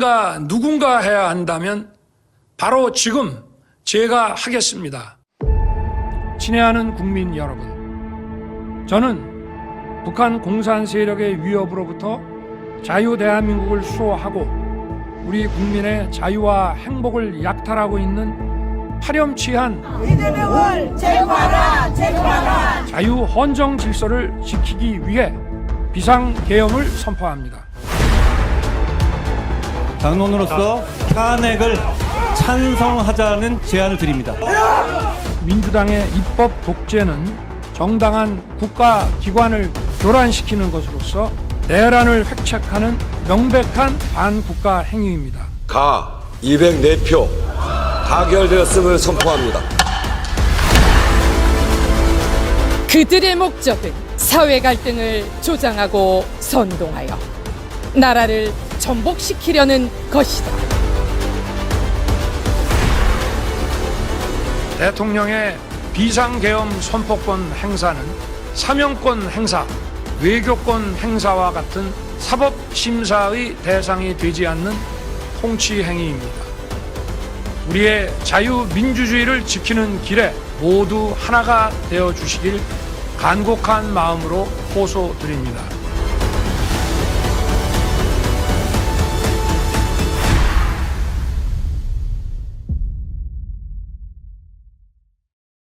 언젠가 누군가 해야 한다면 바로 지금 제가 하겠습니다. 친애하는 국민 여러분, 저는 북한 공산 세력의 위협으로부터 자유 대한민국을 수호하고 우리 국민의 자유와 행복을 약탈하고 있는 파렴치한 이재명을 제거하라 제거하라 자유 헌정 질서를 지키기 위해 비상 계엄을 선포합니다. 당론으로서 탄핵을 찬성하자는 제안을 드립니다. 민주당의 입법 독재는 정당한 국가 기관을 교란시키는 것으로서 내란을 획책하는 명백한 반국가 행위입니다. 가 204표 가결되었음을 선포합니다. 그들의 목적은 사회 갈등을 조장하고 선동하여 나라를 전복시키려는 것이다. 대통령의 비상계엄 선포권 행사는 사명권 행사, 외교권 행사와 같은 사법심사의 대상이 되지 않는 통치 행위입니다. 우리의 자유민주주의를 지키는 길에 모두 하나가 되어 주시길 간곡한 마음으로 호소드립니다.